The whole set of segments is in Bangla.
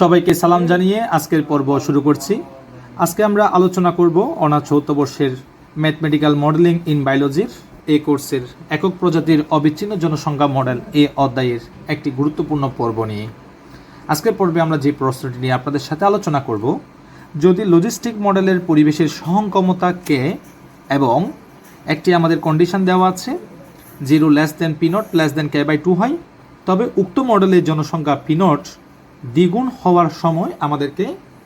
সবাইকে সালাম জানিয়ে আজকের পর্ব শুরু করছি। আজকে আমরা আলোচনা করব অনাথ চৌদ্দ বর্ষের ম্যাথমেটিক্যাল মডেলিং ইন বায়োলজির এই কোর্সের একক প্রজাতির অবিচ্ছিন্ন জনসংখ্যা মডেল এ অধ্যায়ের একটি গুরুত্বপূর্ণ পর্ব নিয়ে। আজকের পর্বে আমরা যে প্রশ্নটি নিয়ে আপনাদের সাথে আলোচনা করব, যদি লজিস্টিক মডেলের পরিবেশের সহঙ্কমতা কে এবং একটি আমাদের কন্ডিশন দেওয়া আছে zero less than P naught less than K by two হয়, তবে উক্ত মডেলের জনসংখ্যা পিনট দ্বিগুণ হওয়ার সময় আমাদেরকে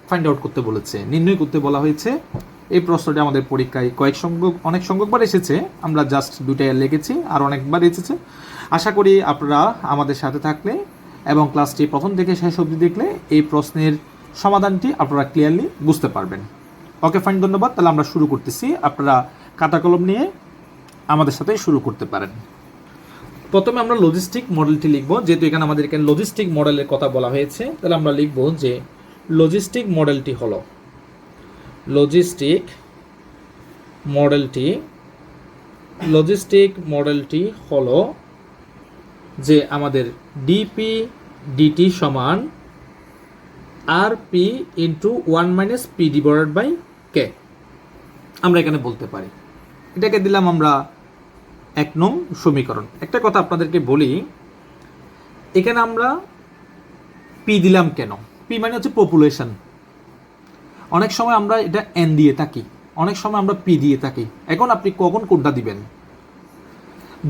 ফাইন্ড আউট করতে বলেছে, নির্ণয় করতে বলা হয়েছে। এই প্রশ্নটি আমাদের পরীক্ষায় কয়েক সংখ্যক, অনেক সংখ্যকবার এসেছে। আমরা জাস্ট দুটাই লিখেছি, আর অনেকবার এসেছে। আশা করি আপনারা আমাদের সাথে থাকলে এবং ক্লাসটি প্রথম থেকে শেষ অবধি দেখলে এই প্রশ্নের সমাধানটি আপনারা ক্লিয়ারলি বুঝতে পারবেন। ওকে ফাইন ধন্যবাদ। তাহলে আমরা শুরু করতেছি। আপনারা খাতা কলম নিয়ে আমাদের সাথে শুরু করতে পারেন। প্রথমে আমরা লজিস্টিক মডেলটি লিখব। যেহেতু এখানে আমাদের এখানে লজিস্টিক মডেলের কথা বলা হয়েছে, তাহলে আমরা লিখব যে লজিস্টিক মডেলটি হলো লজিস্টিক মডেলটি লজিস্টিক মডেলটি হলো যে আমাদের ডিপি ডিটি সমান R P into one minus P divide by K আমরা এখানে বলতে পারি। এটাকে দিলাম আমরা এক নং সমীকরণ। একটা কথা আপনাদেরকে বলি, এখানে আমরা পি দিলাম কেন? পি মানে হচ্ছে পপুলেশন অনেক সময় আমরা এটা এন দিয়ে থাকি, অনেক সময় আমরা পি দিয়ে থাকি। এখন আপনি কখন কোনটা দিবেন?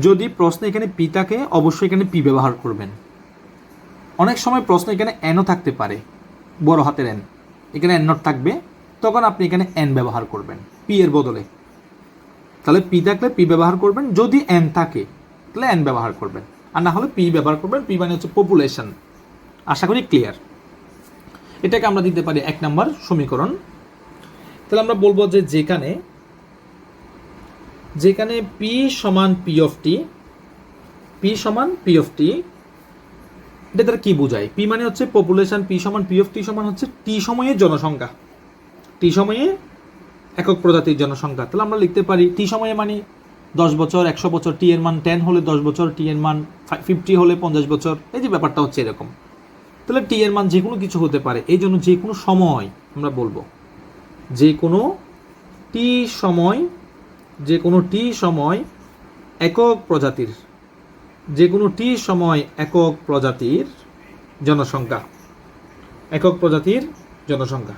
যদি প্রশ্ন এখানে পি থাকে, অবশ্যই এখানে পি ব্যবহার করবেন। অনেক সময় প্রশ্ন এখানে এনও থাকতে পারে, বড় হাতের এন এখানে এন নট থাকবে, তখন আপনি এখানে এন ব্যবহার করবেন পি এর বদলে। তাহলে পি থাকলে পি ব্যবহার করবেন, যদি এন থাকে, তাহলে এন ব্যবহার করবেন। আর না হলে পি ব্যবহার করবেন পি মানে হচ্ছে পপুলেশন আশা করি ক্লিয়ার এটাকে আমরা দিতে পারি এক নম্বর সমীকরণ। তাহলে আমরা বলব যে যেখানে যেখানে পি সমান পি অফ টি পি সমান পি অফ টি এটা তার কি বোঝায়? পি মানে হচ্ছে পপুলেশন পি সমান পি অফ টি সমান হচ্ছে টি সময়ে জনসংখ্যা। টি সময়ে একক প্রজাতির জনসংখ্যা। তাহলে আমরা লিখতে পারি টি সময়ে মানে দশ বছর, একশো বছর টি এর মান টেন হলে দশ বছর টি এর মান ফিফটি হলে পঞ্চাশ বছর। এই যে ব্যাপারটা হচ্ছে এরকম। তাহলে টি এর মান যে কোনো কিছু হতে পারে। এই জন্য যে কোনো সময় আমরা বলব। যে কোনো টি সময় যে কোনো টি সময় একক প্রজাতির যে কোনো টি সময় একক প্রজাতির জনসংখ্যা। একক প্রজাতির জনসংখ্যা।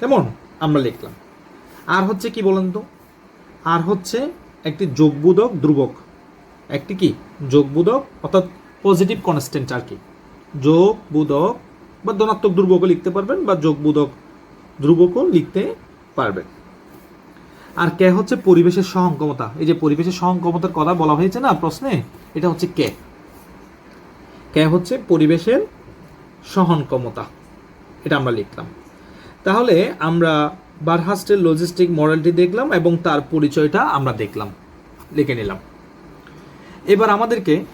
কেমন? আমরা লিখলাম। আর হচ্ছে কি বলেন তো? আর হচ্ছে একটি যোগবোধক ধ্রুবক। একটি কি? যোগবোধক, অর্থাৎ পজিটিভ কনস্ট্যান্ট আর কি। যোগবোধক বা ধনাত্মক ধ্রুবকও লিখতে পারবেন বা যোগবোধক ধ্রুবকও লিখতে পারবেন। আর কে হচ্ছে পরিবেশের সহঙ্কমতা এই যে পরিবেশের সহঙ্কমতার কথা বলা হয়েছে না প্রশ্নে, এটা হচ্ছে কে? কে হচ্ছে পরিবেশের সহনক্ষমতা? এটা আমরা লিখলাম। তাহলে আমরা বারহাস্টের লজিস্টিক মডেলটি দেখলাম এবং তার পরিচয়টা আমরা দেখলাম, লিখে নিলাম। এবার আমাদেরকে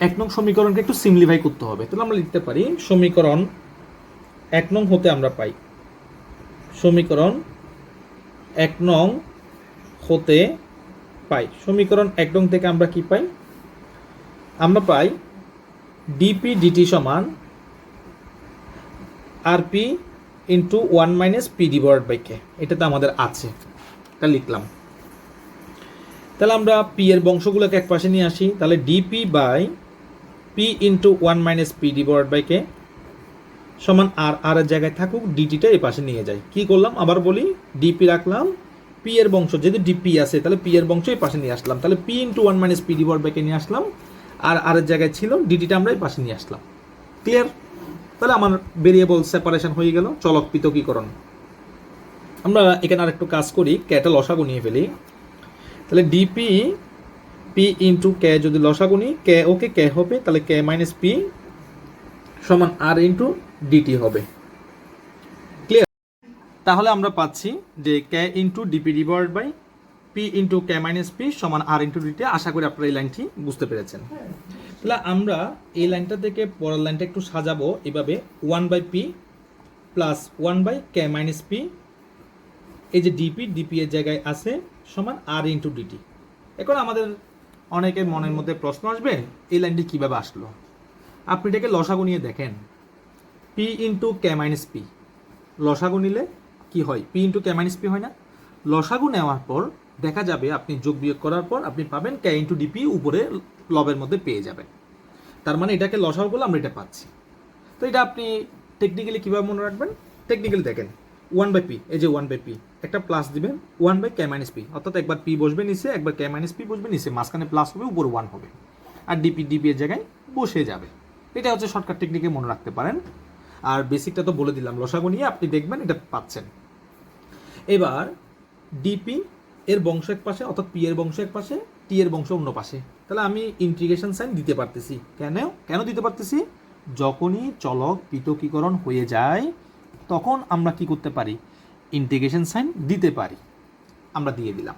এক নং সমীকরণকে একটু সিমলিফাই করতে হবে। তাহলে আমরা লিখতে পারি, সমীকরণ এক নং হতে আমরা পাই। সমীকরণ এক নং হতে পাই। সমীকরণ এক নং থেকে আমরা কি পাই? আমরা পাই ডিপি ডিটি সমান R P into one minus P divide by K এটা তো আমাদের আছে। তা লিখলাম। তাহলে আমরা পি এর বংশগুলোকে এক পাশে নিয়ে আসি। তাহলে DP by P into one minus P divide by K সমান আর আর এর জায়গায় থাকুক ডিটিটা এই পাশে নিয়ে যাই কি করলাম? আবার বলি ডিপি রাখলাম। পি এর বংশ, যেহেতু ডিপি আছে, তাহলে পি এর বংশ এই পাশে নিয়ে আসলাম। তাহলে P into one minus P divide by K নিয়ে আসলাম। আর আর এর জায়গায় ছিল ডিটিটা আমরা এই পাশে নিয়ে আসলাম। ক্লিয়ার তাহলে আমার ভেরিয়েবল সেপারেশন হয়ে গেল, চলক পৃথকীকরণ। আমরা এখানে আর একটু কাজ করি ক্যাটা লসাগু নিয়ে ফেলি। তাহলে ডিপি পি ইন্টু কে যদি লসাগু নিই কে ওকে কে হবে, তাহলে কে মাইনাস পি সমান আর ইন্টু ডিটি হবে। ক্লিয়ার তাহলে আমরা পাচ্ছি যে K into DP divide by P into K minus P সমান আর ইন্টু ডিটি আশা করি আপনারা এই লাইনটি বুঝতে পেরেছেন। তাহলে আমরা এই লাইনটা থেকে পরের লাইনটা একটু সাজাবো এভাবে। One by P plus one by K minus P. এই যে ডিপি ডিপি এর জায়গায় আছে সমান আর ইন্টু ডিটি। এখন আমাদের অনেকের মনের মধ্যে প্রশ্ন আসবে, এই লাইনটি কীভাবে আসলো? আপনি এটাকে লসাগু নিয়ে দেখেন। P into K minus P. লসাগু নিলে কি হয়? P into K minus P হয় না। লসাগু নেওয়ার পর দেখা যাবে আপনি যোগ বিয়োগ করার পর আপনি পাবেন কে ইন্টু ডিপি উপরে লবের মধ্যে পেয়ে যাবেন। তার মানে এটাকে লসাও করলে আমরা এটা পাচ্ছি। তো এটা আপনি টেকনিক্যালি কীভাবে মনে রাখবেন? টেকনিক্যালি দেখেন ওয়ান বাই পি এই যে ওয়ান বাই পি একটা প্লাস দিবেন one by K minus P অর্থাৎ একবার পি বসবে নিচে, একবার কে মাইনাস পি বসবে নিচে, মাঝখানে প্লাস হবে, উপরে ওয়ান হবে। আর ডিপি ডিপি এর জায়গায় বসে যাবে। এটা হচ্ছে শর্টকাট টেকনিকে মনে রাখতে পারেন। আর বেসিকটা তো বলে দিলাম, লসাগু নিয়ে আপনি দেখবেন এটা পাচ্ছেন। এবার ডিপি এর বংশ এক পাশে, অর্থাৎ পি এর বংশ এক পাশে টি এর বংশ অন্য পাশে। তাহলে আমি ইন্টিগ্রেশন সাইন দিতে পারতেছি। কেন? কেন দিতে পারতেছি? যখনই চলক পৃথকীকরণ হয়ে যায়, তখন আমরা কি করতে পারি? ইন্টিগ্রেশন সাইন দিতে পারি। আমরা দিয়ে দিলাম।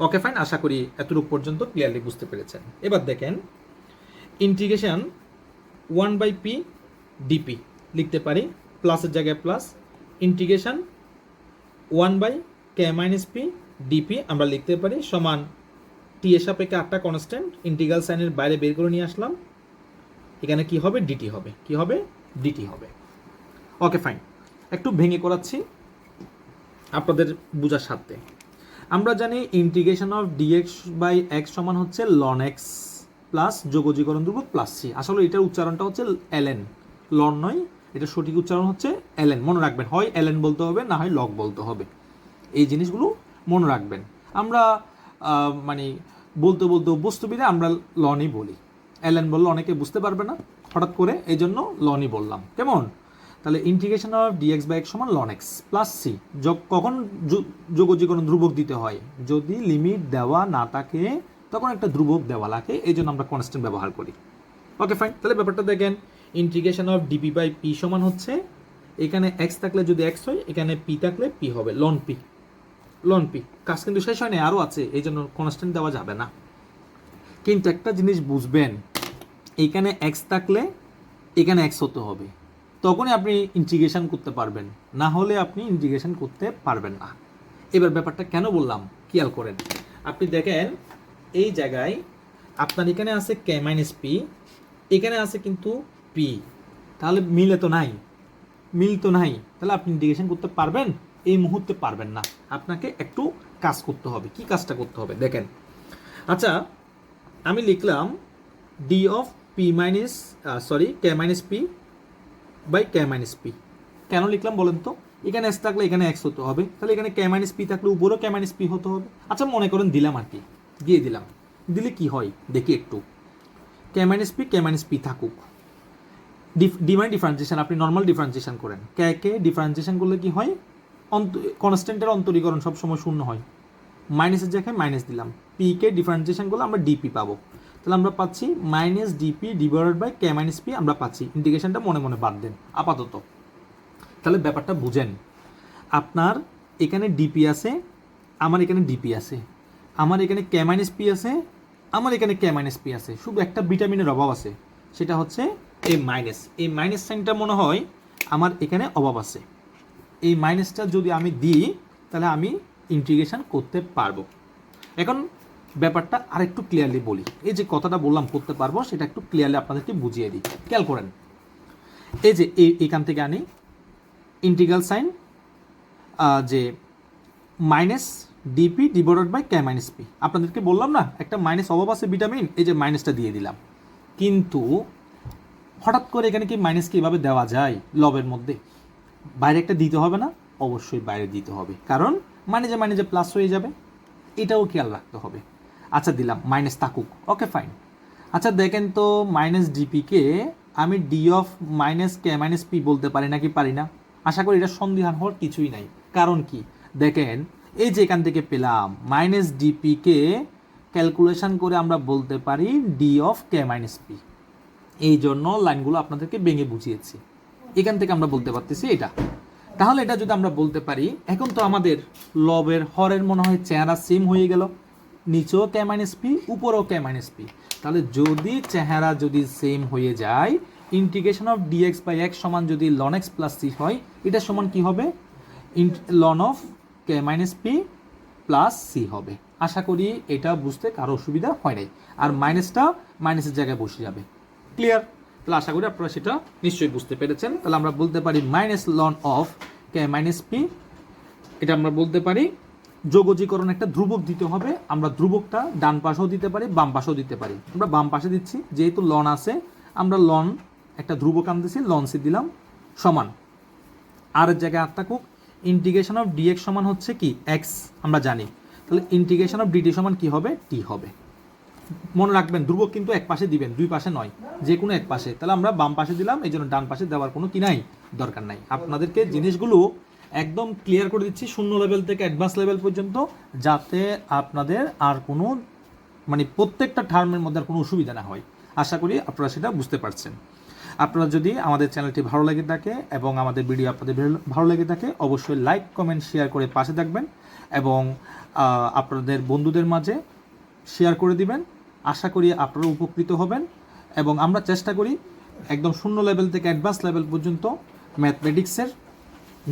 ওকে ফাইন আশা করি এতটুকু পর্যন্ত ক্লিয়ারলি বুঝতে পেরেছেন। এবার দেখেন integration one by P DP লিখতে পারি প্লাসের জায়গায় plus integration one by K minus P DP আমরা লিখতে পারি সমান টি এর সাপেক্ষে আটটা কনস্ট্যান্ট ইন্টিগ্রাল সাইনের বাইরে বের করে নিয়ে আসলাম। এখানে কি হবে? ডিটি হবে। কি হবে? ডিটি হবে। ওকে ফাইন একটু ভেঙে করাচ্ছি আপনাদের বোঝার সাথে আমরা জানি integration of DX by X সমান হচ্ছে লন এক্স প্লাস যোগজীকরণ ধ্রুবক প্লাস সি আসলে এটার উচ্চারণটা হচ্ছে এলএন লন নয়, এটা সঠিক উচ্চারণ হচ্ছে এলএন মনে রাখবেন, হয় এলএন বলতে হবে, না হয় লগ বলতে হবে। এই জিনিসগুলো মনে রাখবেন। আমরা মানে বলতে বলতে অভ্যস্ত বিধে আমরা লনই বলি। এলএন বললে, অনেকে বুঝতে পারবে না। হঠাৎ করে এই জন্য লনই বললাম। কেমন? তাহলে integration of dx by x সমান লন এক্স প্লাস সি কখন যো- কোনো ধ্রুবক দিতে হয়? যদি লিমিট দেওয়া না থাকে, তখন একটা ধ্রুবক দেওয়া লাগে। এই জন্য আমরা কনস্ট্যান্ট ব্যবহার করি। ওকে ফাইন তাহলে ব্যাপারটা দেখেন। Integration of DP by P সমান হচ্ছে, এখানে এক্স থাকলে যদি এক্স হয়, এখানে পি থাকলে পি হবে লন পি লন পি, কাজ কিন্তু শেষ হয়নি আরও আছে এই জন্য কনস্ট্যান্ট দেওয়া যাবে না। কিন্তু একটা জিনিস বুঝবেন এইখানে এক্স থাকলে এখানে এক্স হতে হবে। তখনই আপনি ইন্টিগ্রেশন করতে পারবেন, না হলে আপনি ইন্টিগ্রেশন করতে পারবেন না। এবার ব্যাপারটা কেন বললাম? খেয়াল করেন। আপনি দেখেন, এই জায়গায় আপনার এখানে আছে কে মাইনাস পি এখানে আছে কিন্তু পি তাহলে মিলে তো নাই, মিল তো নাই। তাহলে আপনি ইন্টিগ্রেশন করতে পারবেন? এই মুহূর্তে পারবেন না। আপনাকে একটু কাজ করতে হবে। কি কাজটা করতে হবে? দেখেন। আচ্ছা আমি লিখলাম D of P minus sorry K minus P by K minus P কেন লিখলাম বলেন তো? এখানে এক্স থাকলে এখানে এক্স হতে হবে। তাহলে এখানে কে মাইনাস পি থাকলে উপরেও কে মাইনাস পি হতে হবে। আচ্ছা মনে করেন দিলাম আর কি। দিয়ে দিলাম। দিলে কি হয়? দেখি একটু। K minus P K minus P থাকুক। ডি মানে ডিফারেন্সিয়েশন আপনি নর্মাল ডিফারেন্সিয়েশন করেন। কে কে ডিফারেন্সিয়েশন করলে কি হয়? কনস্ট্যান্টের অন্তরীকরণ সবসময় শূন্য হয়। মাইনাসের জায়গায় মাইনাস দিলাম। পি কে ডিফারেন্সিয়েশন করলে আমরা ডিপি পাবো। তাহলে আমরা পাচ্ছি minus DP divided by K minus P আমরা পাচ্ছি। ইন্টিগ্রেশনটা মনে মনে বাদ দেন, আপাতত। তাহলে ব্যাপারটা বুঝেন। আপনার এখানে ডিপি আছে, আমার এখানে ডিপি আছে। আমার এখানে কে মাইনাস পি আছে, আমার এখানে কে মাইনাস পি আছে। শুধু একটা ভিটামিনের অভাব আছে। সেটা হচ্ছে এ মাইনাস এই মাইনাস সাইনটা মনে হয় আমার এখানে অভাব আছে। এই মাইনাসটা যদি আমি দিই, তাহলে আমি ইন্টিগ্রেশন করতে পারব। এখন ব্যাপারটা আরেকটু ক্লিয়ারলি বলি। এই যে কথাটা বললাম, করতে পারব, সেটা একটু ক্লিয়ারলি আপনাদেরকে বুঝিয়ে দিই। খেয়াল করেন, এই যে এখান থেকে আনি ইন্টিগ্রাল সাইন যে minus DP divided by K minus P আপনাদেরকে বললাম না, একটা মাইনাস অভাব আছে ভিটামিন এই যে মাইনাসটা দিয়ে দিলাম। কিন্তু হঠাৎ করে এখানে কি মাইনাসকে এভাবে দেওয়া যায়, লবের মধ্যে? বাইরে একটা দিতে হবে না, অবশ্যই বাইরে দিতে হবে। কারণ যে মানে যে প্লাস হয়ে যাবে। এটাও খেয়াল রাখতে হবে। আচ্ছা দিলাম মাইনাস থাকুক। ওকে ফাইন আচ্ছা দেখেন তো মাইনাস ডিপিকে আমি D of minus K minus P বলতে পারি নাকি পারি না? আশা করি এটা সন্দেহান হওয়ার কিছুই নাই। কারণ কি? দেখেন, এই যে এখান থেকে পেলাম মাইনাস ডিপিকে ক্যালকুলেশন করে আমরা বলতে পারি D of K minus P এই জন্য লাইনগুলো আপনাদেরকে ভেঙে বুঝিয়েছি। এখান থেকে আমরা বলতে পারতেছি এটা। তাহলে এটা যদি আমরা বলতে পারি, এখন তো আমাদের লবের হরের মনে হয় চেহারা সেম হয়ে গেল। নিচেও কে মাইনাস পি উপরেও কে মাইনাস পি তাহলে যদি চেহারা যদি সেম হয়ে যায় integration of DX by X সমান যদি লন এক্স প্লাস সি হয়, এটা সমান কি হবে? Ln of K minus P plus C হবে। আশা করি এটা বুঝতে কারও অসুবিধা হয় নাই। আর মাইনাসটা মাইনাসের জায়গায় বসে যাবে। ক্লিয়ার তাহলে আশা করি আপনারা সেটা নিশ্চয়ই বুঝতে পেরেছেন। তাহলে আমরা বলতে পারি minus ln of K minus P এটা আমরা বলতে পারি, যোগজীকরণ একটা ধ্রুবক দিতে হবে, আমরা ধ্রুবকটা ডান পাশেও দিতে পারি, বাম পাশেও দিতে পারি। আমরা বাম পাশে দিচ্ছি, যেহেতু লন আছে, আমরা লন একটা ধ্রুবক আনতেছি লন সি দিলাম, সমান। আর জায়গায় আর থাকুক ইন্টিগ্রেশন অফ ডিএক্স সমান হচ্ছে কি? এক্স আমরা জানি। তাহলে ইন্টিগ্রেশন অফ ডিটি সমান কি হবে? টি হবে। মনে রাখবেন, ধ্রুবক কিন্তু এক পাশে দিবেন, দুই পাশে নয়, যে কোনো এক পাশে। তাহলে আমরা বাম পাশে দিলাম, এই জন্য ডান পাশে দেওয়ার কোনো কিনাই দরকার নাই। আপনাদেরকে জিনিসগুলো একদম ক্লিয়ার করে দিচ্ছি, শূন্য লেভেল থেকে অ্যাডভান্স লেভেল পর্যন্ত, যাতে আপনাদের আর কোনো মানে প্রত্যেকটা টার্মের মধ্যে আর কোনো অসুবিধা না হয়। আশা করি আপনারা সেটা বুঝতে পারছেন। আপনারা যদি আমাদের চ্যানেলটি ভালো লেগে থাকে এবং আমাদের ভিডিও আপনাদের ভালো- লেগে থাকে, অবশ্যই লাইক কমেন্ট শেয়ার করে পাশে থাকবেন এবং আপনাদের বন্ধুদের মাঝে শেয়ার করে দিবেন। আশা করি আপনারা উপকৃত হবেন এবং আমরা চেষ্টা করি একদম শূন্য লেভেল থেকে অ্যাডভান্স লেভেল পর্যন্ত ম্যাথমেটিক্সের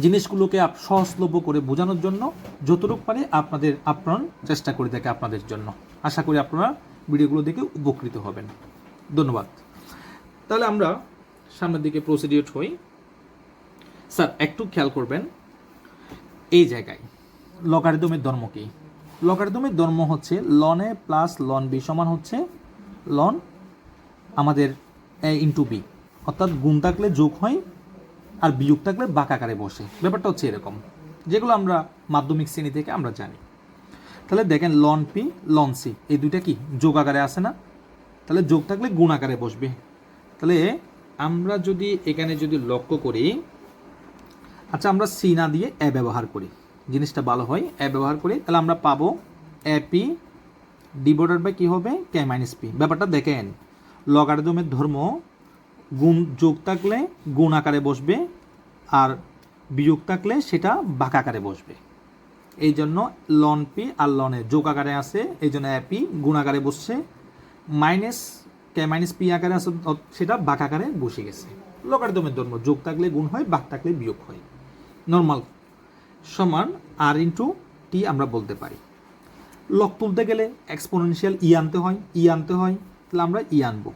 জিনিসগুলোকে আপ সহজলভ্য করে বোঝানোর জন্য যতটুকু পারে আপনাদের আপ্রাণ চেষ্টা করে থাকে আপনাদের জন্য। আশা করি আপনারা ভিডিওগুলো দেখে উপকৃত হবেন। ধন্যবাদ। তাহলে আমরা সামনের দিকে প্রসিডিউট হই। স্যার, একটু খেয়াল করবেন, এই জায়গায় লগারিদমের ধর্ম কি? লগারিদমের ধর্ম হচ্ছে ln a plus ln b সমান হচ্ছে লন আমাদের এ ইন্টু বি অর্থাৎ গুণ থাকলে যোগ হয় আর বিয়োগ থাকলে বাঁকাকারে বসে। ব্যাপারটা হচ্ছে এরকম, যেগুলো আমরা মাধ্যমিক শ্রেণি থেকে আমরা জানি। তাহলে দেখেন লন পি লন সি এই দুইটা কি? যোগ আকারে আসে না? তাহলে যোগ থাকলে গুণ আকারে বসবে। তাহলে আমরা যদি এখানে যদি লক্ষ্য করি আচ্ছা আমরা সি না দিয়ে এ ব্যবহার করি। জিনিসটা ভালো হয়, এ ব্যবহার করি, তাহলে আমরা পাবো এ পি ডিভাইডেড বাই কী হবে? K minus P. ব্যাপারটা দেখেন, লগারিদমের ধর্ম, গুণ যোগ থাকলে গুণ আকারে বসবে আর বিয়োগ থাকলে সেটা বাঁক আকারে বসবে। এই জন্য লন পি আর লনে যোগ আকারে আছে, এই জন্য অ্যাপি গুণ আকারে বসছে, মাইনাস কে মাইনাস পি আকারে অ- সেটা বাঁক আকারে বসে গেছে। লগারিদমের ধর্ম, যোগ থাকলে গুণ হয়, বাক থাকলে বিয়োগ হয়। নর্মাল সমান আর ইন্টু টি আমরা বলতে পারি। লক তুলতে গেলে এক্সপোনেনশিয়াল ই আনতে হয় ই আনতে হয়, তাহলে আমরা ই আনব।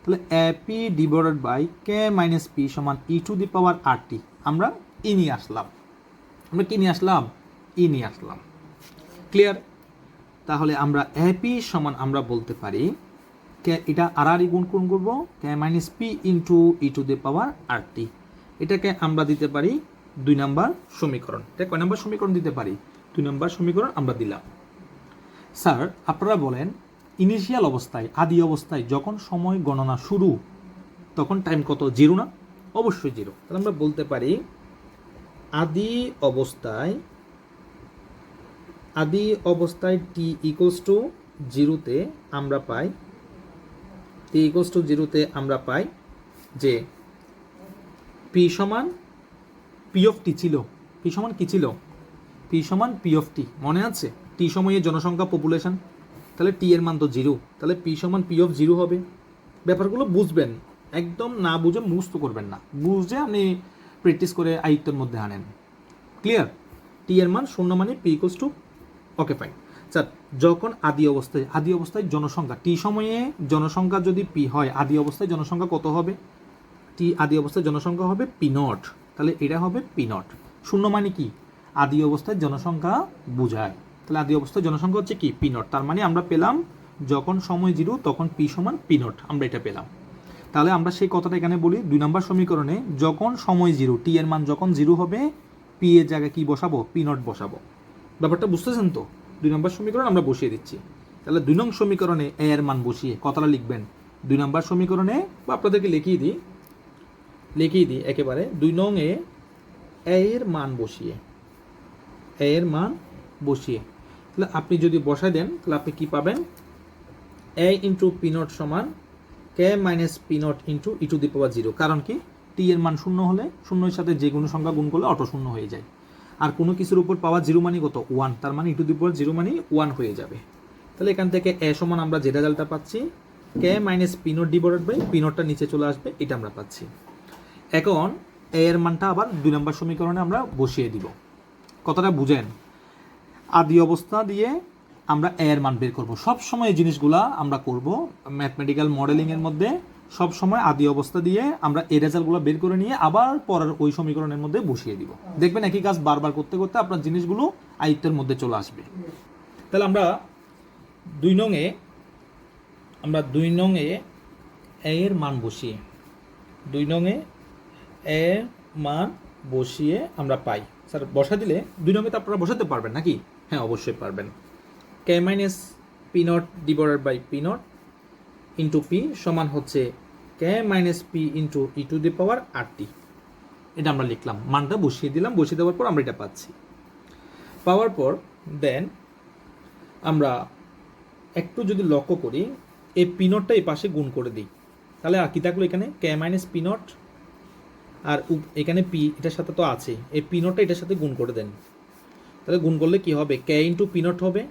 তাহলে A P divided by K minus P সমান ই টু দি পাওয়ার আর টি আমরা ই নিয়ে আসলাম। আমরা কি নিয়ে আসলাম? ই নিয়ে আসলাম। ক্লিয়ার তাহলে আমরা এ পি সমান আমরা বলতে পারি কে এটা আর আর ই গুণ কোন করব K minus P into E to the power R T এটাকে আমরা দিতে পারি দুই নাম্বার সমীকরণ। এটা কয় নাম্বার সমীকরণ দিতে পারি? দুই নাম্বার সমীকরণ আমরা দিলাম। স্যার, আপনারা বলেন ইনিশিয়াল অবস্থায়, আদি অবস্থায় যখন সময় গণনা শুরু, তখন টাইম কত? জিরো না? অবশ্যই জিরো তাহলে আমরা বলতে পারি, আদি অবস্থায় আদি অবস্থায় টি ইকুয়ালস টু জিরোতে আমরা পাই টি ইকুয়ালস টু জিরোতে আমরা পাই যে পি সমান পি অফ টি ছিল। পি সমান কি ছিল? পি সমান পি টি মনে আছে? টি সময়ে জনসংখ্যা পপুলেশন তাহলে টি এর মান তো জিরো। তাহলে পি সমান পি অফ জিরো হবে। ব্যাপারগুলো বুঝবেন। একদম না বুঝে মুস্ত করবেন না। বুঝে আপনি প্র্যাকটিস করে আয়ত্তের মধ্যে আনেন। ক্লিয়ার টি এর মান শূন্য মানে P equals to okay fine sir, যখন আদি অবস্থায় আদি অবস্থায় জনসংখ্যা, টি সময়ে জনসংখ্যা যদি পি হয়, আদি অবস্থায় জনসংখ্যা কত হবে? টি আদি অবস্থায় জনসংখ্যা হবে পি নট। তাহলে এটা হবে পি নট। শূন্য মানে কি? আদি অবস্থায় জনসংখ্যা বোঝায়। তাহলে আদি অবস্থায় জনসংখ্যা হচ্ছে কি? P naught. তার মানে আমরা পেলাম যখন সময় জিরো, তখন পি সমান পি নট। আমরা এটা পেলাম। তাহলে আমরা সেই কথাটা এখানে বলি, দুই নম্বর সমীকরণে যখন সময় জিরো, টি এর মান যখন জিরো হবে, পি এর জায়গায় কি বসাবো? পি নট বসাবো। ব্যাপারটা বুঝতেছেন তো? দুই নম্বর সমীকরণ আমরা বসিয়ে দিচ্ছি। তাহলে দুই নং সমীকরণে এ এর মান বসিয়ে কথাটা লিখবেন। দুই নম্বর সমীকরণে বা আপনাদেরকে লিখিয়ে দিই লিখিয়ে দিই একেবারে। দুই নং এ, এর মান বসিয়ে। এর মান বসিয়ে। তাহলে আপনি যদি বসায় দেন, তাহলে আপনি কি পাবেন? এ ইন্টু পি নট সমান K minus P naught into E to the power zero. কারণ কি? টি এর মান শূন্য হলে শূন্যের সাথে যে কোনো সংখ্যা গুণ করলে অটো শূন্য হয়ে যায়। আর কোনো কিছুর উপর পাওয়ার জিরো মানে কত? ওয়ান। তার মানে E to the power zero মানে ওয়ান হয়ে যাবে। তাহলে এখান থেকে এ সমান আমরা যে রেজাল্টটা পাচ্ছি, K minus P naught divided by P নটটা নিচে চলে আসবে, এটা আমরা পাচ্ছি। এখন এ এর মানটা আবার দুই নম্বর সমীকরণে আমরা বসিয়ে দিব। কথাটা বুঝেন। আদি অবস্থা দিয়ে আমরা এ এর মান বের করব। সব সময় জিনিসগুলা আমরা করব ম্যাথমেটিক্যাল মডেলিং এর মধ্যে। সব সময় আদি অবস্থা দিয়ে আমরা এই রেজাল্টগুলো বের করে নিয়ে আবার পরের ওই সমীকরণের মধ্যে বসিয়ে দিব। দেখবেন একই কাজ বারবার করতে করতে আপনার জিনিসগুলো আয়ত্তের মধ্যে চলে আসবে। তাহলে আমরা দুই নংয়ে আমরা দুই নংয়ে এ এর মান বসিয়ে, দুই নংয়ে এ মান বসিয়ে আমরা পাই। স্যার বসা দিলে দুই তো আপনারা বসাতে পারবেন নাকি? হ্যাঁ অবশ্যই পারবেন। K minus P naught divided by P naught into P সমান হচ্ছে K minus P into E to the power R T এটা আমরা লিখলাম। মানটা বসিয়ে দিলাম। বসিয়ে দেওয়ার পর আমরা এটা পাচ্ছি। পাওয়ার পর দেন আমরা একটু যদি লক্ষ্য করি, এই পিনটটা এই পাশে গুণ করে দিই। তাহলে আর কি থাকল এখানে? কে মাইনাস পিনট আর এখানে পি, এটার সাথে তো আছে এই পিনটটা এটার সাথে গুণ করে দেন। তাহলে গুণ করলে কি হবে? কে ইন্টু পিনট হবে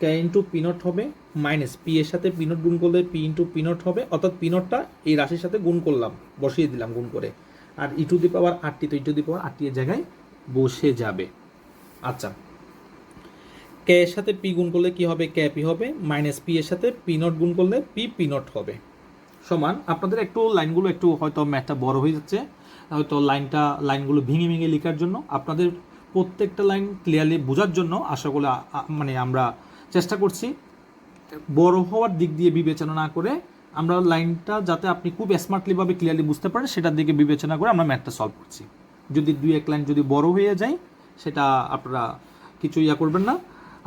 কে ইন্টু পিনট হবে মাইনাস পি এর সাথে পিনট গুণ করলে পি ইন্টু পিনট হবে, অর্থাৎ পিনটটা এই রাশির সাথে গুণ করলাম, বসিয়ে দিলাম গুণ করে। আর ই টু দি পাওয়ার আটটি তো ই টু দি পাওয়ার আটটি এর জায়গায় বসে যাবে। আচ্ছা। কে এর সাথে পি গুণ করলে কি হবে? কে পি হবে মাইনাস পি এর সাথে পি নট গুণ করলে পি পি নট হবে। সমান। আপনাদের একটু লাইনগুলো একটু হয়তো ম্যাথটা বড় হয়ে যাচ্ছে, হয়তো লাইনটা, লাইনগুলো ভেঙে ভেঙে লেখার জন্য। আপনাদের প্রত্যেকটা লাইন ক্লিয়ারলি বোঝার জন্য আশা করি মানে আমরা চেষ্টা করছি বড় হওয়ার দিক দিয়ে বিবেচনা না করে আমরা লাইনটা যাতে আপনি খুব স্মার্টলিভাবে ক্লিয়ারলি বুঝতে পারেন, সেটার দিকে বিবেচনা করে আমরা ম্যাথটা সলভ করছি। যদি দুই এক লাইন যদি বড় হয়ে যায়, সেটা আপনারা কিছু ইয়া করবেন না।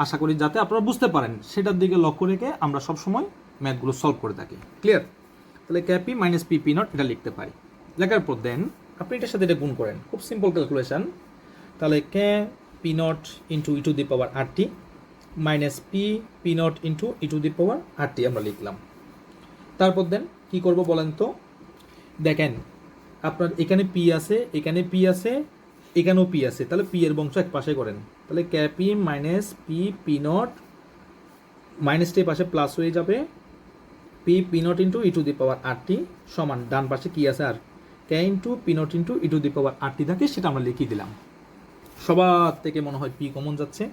আশা করি যাতে আপনারা বুঝতে পারেন, সেটার দিকে লক্ষ্য রেখে আমরা সবসময় ম্যাথগুলো সলভ করে থাকি। ক্লিয়ার তাহলে K P minus P P naught এটা লিখতে পারি। লেখার পর দেন আপনি এটার সাথে এটা গুণ করেন। খুব সিম্পল ক্যালকুলেশন তাহলে K P naught into E to the power R T minus P P naught into E to the power R T আমরা লিখলাম। তারপর দেন কি করব বলেন তো? দেখেন, আপনার এখানে পি আছে, এখানে পি আছে, এখানেও পি আছে। তাহলে পি এর বংশ এক পাশে করেন। তাহলে K P minus P P naught মাইনাসটি পাশে প্লাস হয়ে যাবে P P naught into E to the power R T সমান ডান পাশে কি আছে আর? K into P naught into E to the power R T থাকে, সেটা আমরা লিখিয়ে দিলাম। সবার থেকে মনে হয় পি কমন যাচ্ছে।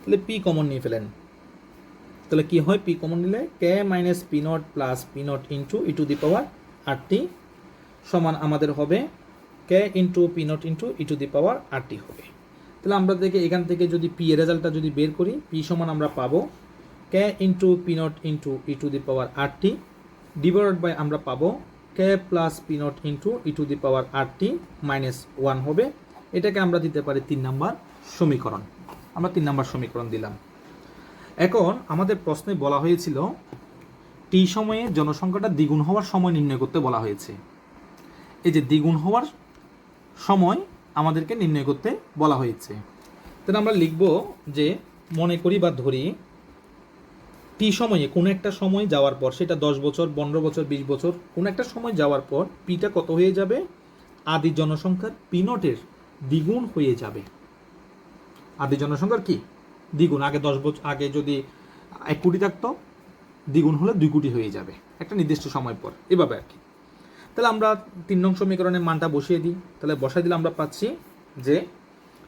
তাহলে পি কমন নিয়ে ফেলেন। তাহলে কি হয়? পি কমন নিলে K minus P naught plus P naught into E to the power R T সমান আমাদের হবে K into P naught into E to the power R T হবে। তাহলে আমরা দেখে এখান থেকে যদি পি এর রেজাল্টটা যদি বের করি পি সমান আমরা পাবো K into P naught into E to the power R T divide by আমরা পাবো K plus P naught into E to the power R T minus one হবে। এটাকে আমরা দিতে পারি তিন নাম্বার সমীকরণ। আমরা তিন নাম্বার সমীকরণ দিলাম। এখন আমাদের প্রশ্নে বলা হয়েছিল টি সময়ে জনসংখ্যাটা দ্বিগুণ হওয়ার সময় নির্ণয় করতে বলা হয়েছে। এই যে দ্বিগুণ হওয়ার সময় আমাদেরকে নির্ণয় করতে বলা হয়েছে। তাহলে আমরা লিখব যে মনে করি বা ধরি টি সময়ে, কোনো একটা সময় যাওয়ার পর, সেটা দশ বছর, পনেরো বছর, বিশ বছর, কোনো একটা সময় যাওয়ার পর পিটা কত হয়ে যাবে? আদি জনসংখ্যার পিনটের দ্বিগুণ হয়ে যাবে। আদি জনসংখ্যার কি? দ্বিগুণ। আগে দশ বছর আগে যদি এক কোটি থাকতো, দ্বিগুণ হলে দুই কোটি হয়ে যাবে, একটা নির্দিষ্ট সময় পর, এভাবে আর কি। তাহলে আমরা তিন নং সমীকরণের মানটা বসিয়ে দিই। তাহলে বসাই দিলে আমরা পাচ্ছি যে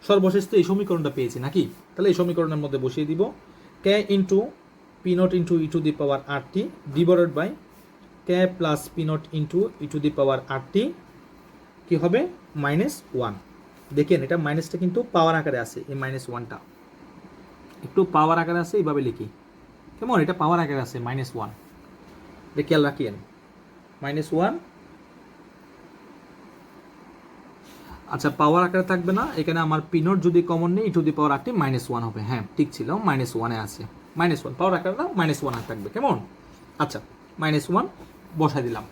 সর্বশেষ তো এই সমীকরণটা পেয়েছি, নাকি? তাহলে এই সমীকরণের মধ্যে বসিয়ে দিব K into P naught into E to the power R T divided by K plus P naught into E to the power R T কী হবে? মাইনাস ওয়ান দেখেন, এটা মাইনাসটা কিন্তু পাওয়ার আকারে আছে এই মাইনাস ওয়ানটা একটু পাওয়ার আকারে আছে এইভাবে লিখি। কেমন? এটা পাওয়ার আকারে আছে মাইনাস ওয়ান এটা খেয়াল রাখিয়েন মাইনাস ওয়ান আচ্ছা পাওয়ার আকারে থাকবে না। এখানে আমার পিনট যদি কমন নেই two the power r t minus one হবে। হ্যাঁ ঠিক ছিল মাইনাস ওয়ানে আছে। মাইনাস ওয়ান, পাওয়ার আকারে না মাইনাস ওয়ান আর থাকবে, কেমন? আচ্ছা মাইনাস ওয়ান বসাই দিলাম।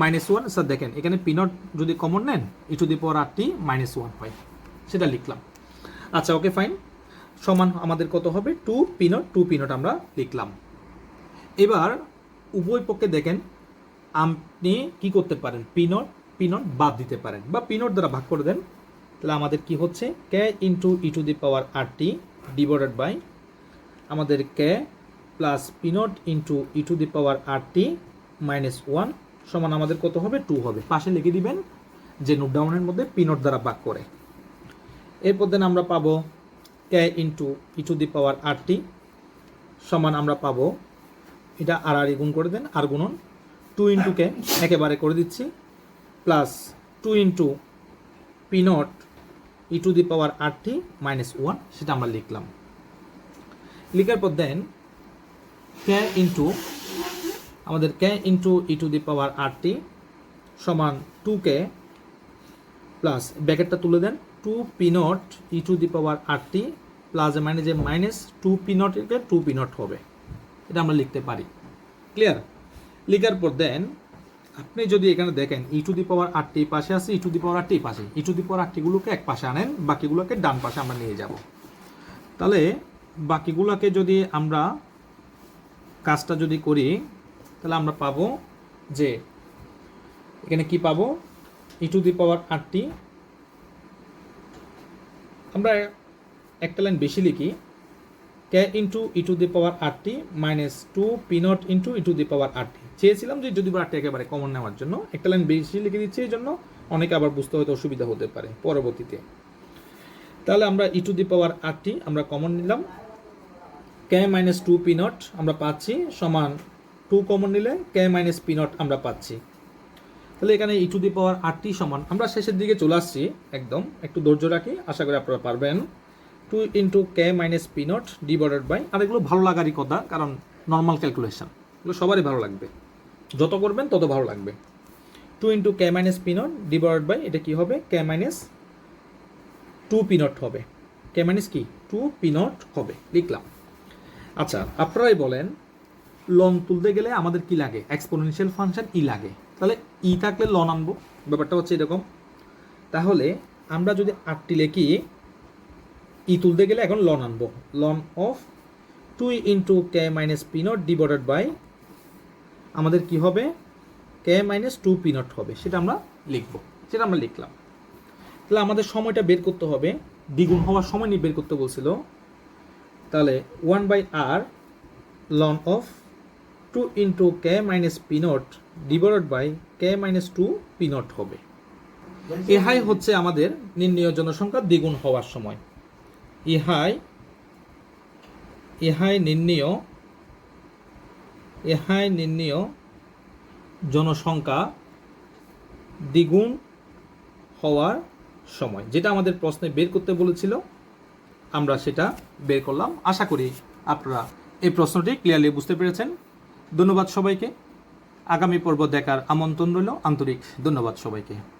মাইনাস ওয়ান, স্যার দেখেন, এখানে পিনট যদি কমন নেন e to the power r t minus one হয় সেটা লিখলাম। আচ্ছা ওকে, ফাইন। সমান আমাদের কত হবে? টু পিনট টু পিনট আমরা লিখলাম। এবার, উভয় পক্ষে দেখেন, আপনি কি করতে পারেন? পিনট পিনট বাদ দিতে পারেন, বা পিনট দ্বারা ভাগ করে দেন। তাহলে আমাদের কি হচ্ছে? K into e to the power r t divided by আমাদের K plus P naught into e to the power r t minus one সমান আমাদের কত হবে? টু হবে। পাশে লিখে দিবেন যে নোট ডাউনের মধ্যে পিনট দ্বারা ভাগ করে। এরপর দেন আমরা পাবো কে into E to the power R T সমান আমরা পাবো, এটা আর আর গুণ করে দেন আর গুণন টু টু ইন্টুকে একেবারে করে দিচ্ছি plus two into P naught e to the power r t minus one সেটা আমরা লিখলাম। লিখার পর দেন কে ইন্টু আমাদের কে into E to the power R T সমান টু কে প্লাস ব্যাকেটটা তুলে দেন two P naught e to the power r t plus মানে যে minus two P naught two P naught হবে। এটা আমরা লিখতে পারি। ক্লিয়ার লিখার পর দেন আপনি যদি এখানে দেখেন ই টু দি পাওয়ার আটটি পাশে আছে ই টু দি পাওয়ার আটটি পাশে। ই টু দি পাওয়ার আটটিগুলোকে এক পাশে আনেন, বাকিগুলোকে ডান পাশে আমরা নিয়ে যাব। তাহলে বাকিগুলোকে যদি আমরা কাজটা যদি করি, তাহলে আমরা পাবো যে, এখানে কি পাবো? ই টু দি পাওয়ার আটটি আমরা একটা লাইন বেশি লিখি কে into E to the power r t minus two P naught into e to the power r t চেয়েছিলাম যে যদি আটটি একেবারে কমন নেওয়ার জন্য, একটা লাইন বেশি লিখে দিচ্ছি এই জন্য, অনেকে আবার বুঝতে হয়তো অসুবিধা হতে পারে পরবর্তীতে। তাহলে আমরা ই টু দি পাওয়ার আটটি আমরা কমন নিলাম K minus two P naught আমরা পাচ্ছি সমান টু কমন নিলে কে মাইনাস পি নট আমরা পাচ্ছি। তাহলে এখানে ই টু দি পাওয়ার আটটি সমান। আমরা শেষের দিকে চলে আসছি একদম। একটু ধৈর্য রাখি, আশা করি আপনারা পারবেন। Two into K minus P naught divided by r এগুলো ভালো লাগারই কথা, কারণ নর্মাল ক্যালকুলেশন এগুলো সবারই ভালো লাগবে। যত করবেন তত ভালো লাগবে। Two into K minus P naught divided by এটা কি হবে? K minus two P naught হবে। কে মাইনাস কি? টু পি নট হবে। লিখলাম। আচ্ছা আপনারাই বলেন লন তুলতে গেলে আমাদের কি লাগে? এক্সপোনেনশিয়াল ফাংশন ই লাগে। তাহলে ই থাকলে লন আনব, ব্যাপারটা হচ্ছে এরকম। তাহলে আমরা যদি আটটি লেখি, ই তুলতে গেলে এখন লন আনব। Ln of two into K minus P naught divided by আমাদের কি হবে? K minus two P naught হবে, সেটা আমরা লিখব। সেটা আমরা লিখলাম। তাহলে আমাদের সময়টা বের করতে হবে। দ্বিগুণ হওয়ার সময় নিয়ে বের করতে বলছিল। তাহলে one by r ln of two into K minus P naught divided by K minus two P naught হবে। ইহাই হচ্ছে আমাদের নির্ণয় জনসংখ্যা দ্বিগুণ হওয়ার সময়। ইহাই ইহাই নির্ণয় ইহাই নির্ণয় জনসংখ্যা দ্বিগুণ হওয়ার সময়, যেটা আমাদের প্রশ্নে বের করতে বলেছিল। আমরা সেটা বের করলাম। আশা করি আপনারা এই প্রশ্নটি ক্লিয়ারলি বুঝতে পেরেছেন। ধন্যবাদ সবাইকে। আগামী পর্ব দেখার আমন্ত্রণ রইল। আন্তরিক ধন্যবাদ সবাইকে।